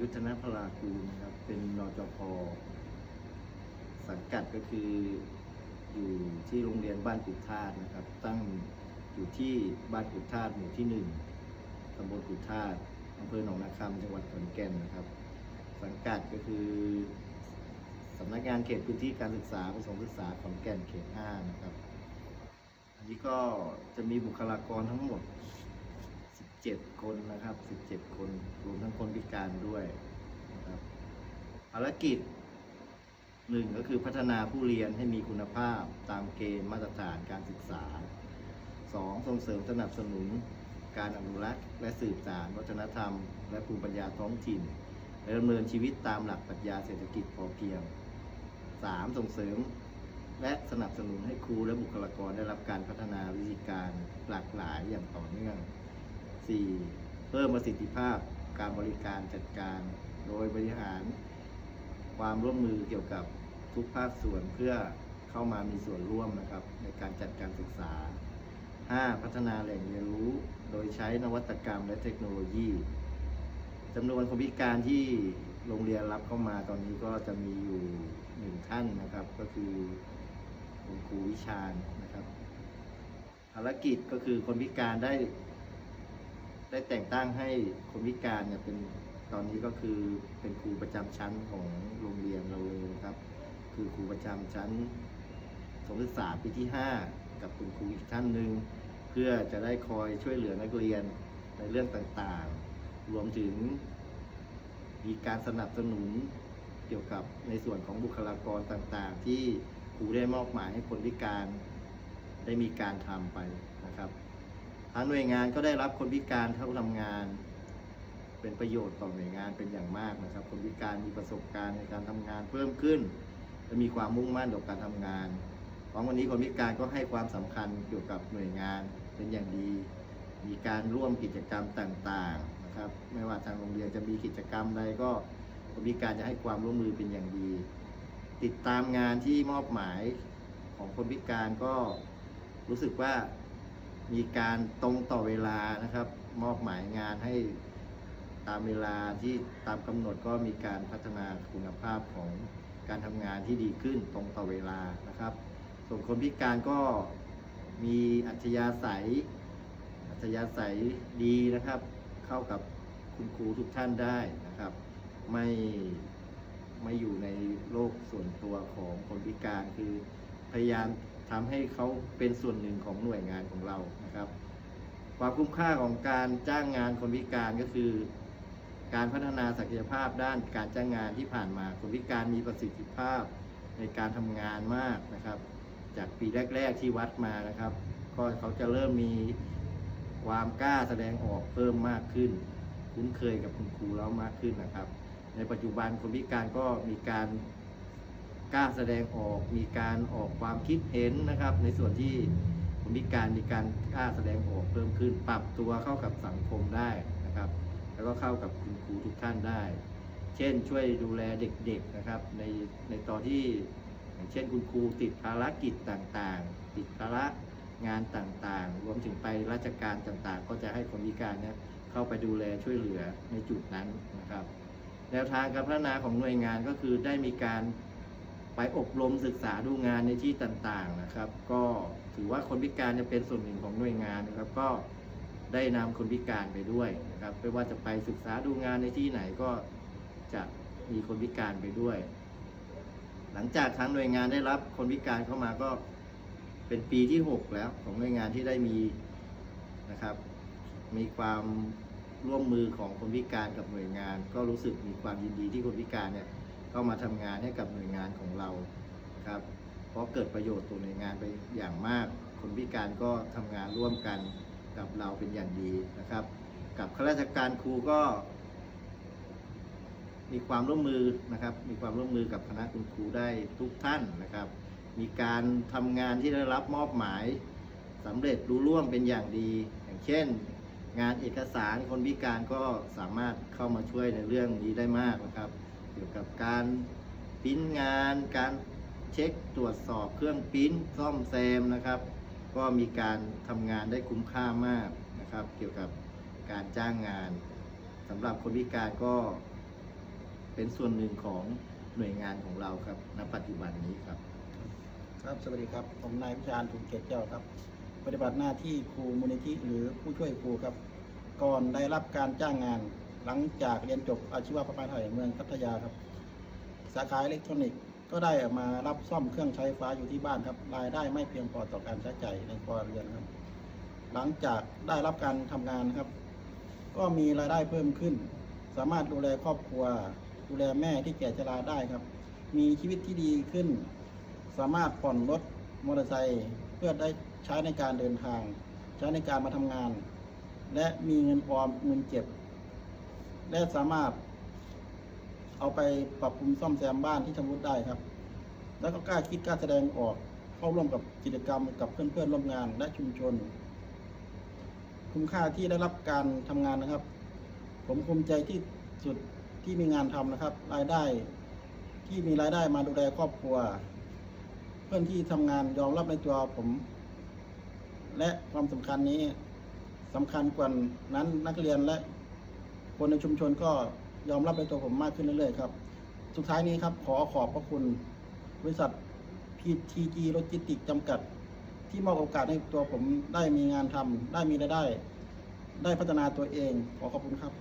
ยุทธนาพลากูนะครับ เป็นนจพสังกัดก็คืออยู่ที่โรงเรียนบ้านกุดธาตุนะครับ ตั้งอยู่ที่บ้านกุดธาตุหมู่ที่หนึ่งตำบลกุดธาตุอำเภอหนองนาคำจังหวัดขอนแก่นนะครับ สังกัดก็คือสำนักงานเขตพื้นที่การศึกษาประถมศึกษาขอนแก่นเขตห้านะครับ อันนี้ก็จะมีบุคลากรทั้งหมด 17 คนนะครับ 17 คน รวมทั้งคนพิการด้วยนะครับภารกิจหนึ่งก็คือพัฒนาผู้เรียนให้มีคุณภาพตามเกณฑ์มาตรฐานการศึกษา 2. ส่งเสริมสนับสนุนการอนุรักษ์ และสืบสานวัฒนธรรม และภูมิปัญญาท้องถิ่นและดำเนินชีวิตตามหลักปรัชญาเศรษฐกิจพอเพียง 3. ส่งเสริมและสนับสนุนให้ครูและบุคลากรได้รับการพัฒนาวิธีการหลากหลายอย่างต่อเนื่อง 4. เพิ่มประสิทธิภาพการบริการจัดการ โดยบริหาร ความร่วมมือเกี่ยวกับทุกภาคส่วนเพื่อเข้ามามีส่วนร่วมนะครับ ในการจัดการศึกษา 5. พัฒนาแหล่งเรียนรู้ โดยใช้นวัตกรรมและเทคโนโลยีจำนวนคนพิการที่โรงเรียนรับเข้ามาตอนนี้ก็จะมีอยู่หนึ่งท่านนะครับ ก็คือคุณครูวิชาญนะครับ ภารกิจก็คือคนพิการได้ ได้แต่งตั้งให้คนพิการเนี่ยเป็นตอนนี้ก็คือเป็นครูประจำชั้นของโรงเรียนเราเลยนะครับ คือครูประจำชั้นสมศึกษาปีที่ 5 กับคุณครูอีกท่านหนึ่งเพื่อจะได้คอยช่วยเหลือนักเรียนในเรื่องต่างๆ รวมถึง มีการสนับสนุนเกี่ยวกับในส่วนของบุคลากรต่างๆ ที่ครูได้มอบหมายให้คนพิการได้มีการทำไปนะครับ ทางหน่วยงานก็ได้รับคนพิการเข้าทำงาน เป็นประโยชน์ต่อหน่วยงานเป็นอย่างมากนะครับ คนพิการมีประสบการณ์ในการทำงานเพิ่มขึ้นและมีความมุ่งมั่นต่อการทำงานของวันนี้คนพิการก็ให้ความสำคัญเกี่ยวกับหน่วยงานเป็นอย่างดี มีการร่วมกิจกรรมต่างๆนะครับ ไม่ว่าทางโรงเรียนจะมีกิจกรรมใดก็คนพิการจะให้ความร่วมมือเป็นอย่างดี ติดตามงานที่มอบหมายของคนพิการก็รู้สึกว่า มีการตรงต่อเวลานะครับ มอบหมายงานให้ตามเวลาที่ตามกำหนดก็มีการพัฒนาคุณภาพของการทำงานที่ดีขึ้นตรงต่อเวลานะครับ ส่วนคนพิการก็มีอัธยาศัยอัธยาศัยดีนะครับ เข้ากับคุณครูทุกท่านได้นะครับ ไม่ไม่อยู่ในโลกส่วนตัวของคนพิการคือพยายาม ทำให้เขาเป็นส่วนหนึ่งของหน่วยงานของเรานะครับ ความคุ้มค่าของการจ้างงานคนพิการก็คือ การพัฒนาศักยภาพด้านการจ้างงานที่ผ่านมาคนพิการมีประสิทธิภาพในการทำงานมากนะครับ จากปีแรก ๆที่วัดมานะครับก็เขาจะเริ่มมีความกล้าแสดงออกเพิ่มมากขึ้น คุ้นเคยกับคุณครูแล้วมากขึ้นนะครับ ในปัจจุบันคนพิการก็มีการ กล้าแสดงออกมีการออกความคิดเห็นนะครับ ในส่วนที่คนพิการมีการกล้าแสดงออกเพิ่มขึ้นปรับตัวเข้ากับสังคมได้นะครับ แล้วก็เข้ากับคุณครูทุกท่านได้ เช่นช่วยดูแลเด็กๆนะครับในในตอนที่อย่างเช่นคุณครูติดภารกิจต่างๆ ติดภาระงานต่างๆ รวมถึงไปราชการต่างๆ ก็จะให้คนพิการเนี่ยเข้าไปดูแลช่วยเหลือในจุดนั้นนะครับ แนวทางการพัฒนาของหน่วยงานก็คือได้มีการ ไปอบรมศึกษาดูงานในที่ต่างๆนะครับ ก็ถือว่าคนพิการจะเป็นส่วนหนึ่งของหน่วยงานนะครับ ก็ได้นำคนพิการไปด้วยนะครับ ไม่ว่าจะไปศึกษาดูงานในที่ไหนก็จะมีคนพิการไปด้วย หลังจากทางหน่วยงานได้รับคนพิการเข้ามาก็เป็นปีที่ 6 แล้วของหน่วยงานที่ได้มีนะครับ มีความร่วมมือของคนพิการกับหน่วยงาน ก็รู้สึกมีความยินดีที่คนพิการเนี่ย เข้ามาทำงานให้กับหน่วยงานของเราครับ เพราะเกิดประโยชน์ตัวหน่วยงานไปอย่างมาก คนพิการก็ทำงานร่วมกันกับเราเป็นอย่างดีนะครับ กับข้าราชการครูก็ มีความร่วมมือนะครับ มีความร่วมมือกับคณะคุณครูได้ทุกท่านนะครับ มีการทำงานที่ได้รับมอบหมายสำเร็จรู้ร่วงเป็นอย่างดี อย่างเช่น งานเอกสารคนพิการก็สามารถเข้ามาช่วยในเรื่องนี้ได้มากนะครับ เกี่ยวกับการปริ้นงาน การเช็คตรวจสอบเครื่องปริ้นซ่อมแซมนะครับ ก็มีการทำงานได้คุ้มค่ามากนะครับ เกี่ยวกับการจ้างงานสำหรับคนพิการก็เป็นส่วนหนึ่งของหน่วยงานของเราครับณปัจจุบันนี้ครับ ครับ สวัสดีครับ ผมนายพิชานถุงเกตเจ้าครับ ปฏิบัติหน้าที่ครูมูลนิธิหรือผู้ช่วยครูครับ ก่อนได้รับการจ้างงาน หลังจากเรียนจบอาชีวะประมาไทยเมืองพัทยาครับ สาขาอิเล็กทรอนิกส์ก็ได้มารับซ่อมเครื่องใช้ไฟฟ้าอยู่ที่บ้านครับ รายได้ไม่เพียงพอต่อการใช้จ่ายในครัวเรือนครับ หลังจากได้รับการทำงานครับ ก็มีรายได้เพิ่มขึ้น สามารถดูแลครอบครัว ดูแลแม่ที่แก่ชราได้ครับ มีชีวิตที่ดีขึ้น สามารถผ่อนรถมอเตอร์ไซค์เพื่อได้ใช้ในการเดินทาง ใช้ในการมาทำงาน และมีเงินออมเงินเก็บ และสามารถ เอาไปปรับปรุงซ่อมแซมบ้านที่ชำรุดได้ครับ แล้วก็กล้าคิดกล้าแสดงออกเข้าร่วมกับกิจกรรมกับเพื่อนๆร่วมงานและชุมชน คุ้มค่าที่ได้รับการทำงานนะครับ ผมภูมิใจที่สุดที่มีงานทำนะครับ รายได้ที่มีรายได้มาดูแลครอบครัว เพื่อนที่ทำงานยอมรับในตัวผม และความสำคัญนี้สำคัญกว่านั้นนักเรียนและ คนในชุมชนก็ยอมรับในตัวผมมากขึ้นเรื่อยๆครับ สุดท้ายนี้ครับขอขอบพระคุณ บริษัท PTG โลจิสติกจำกัด ที่มอบโอกาสให้ตัวผมได้มีงานทำได้มีรายได้ ได้พัฒนาตัวเองขอขอบคุณครับ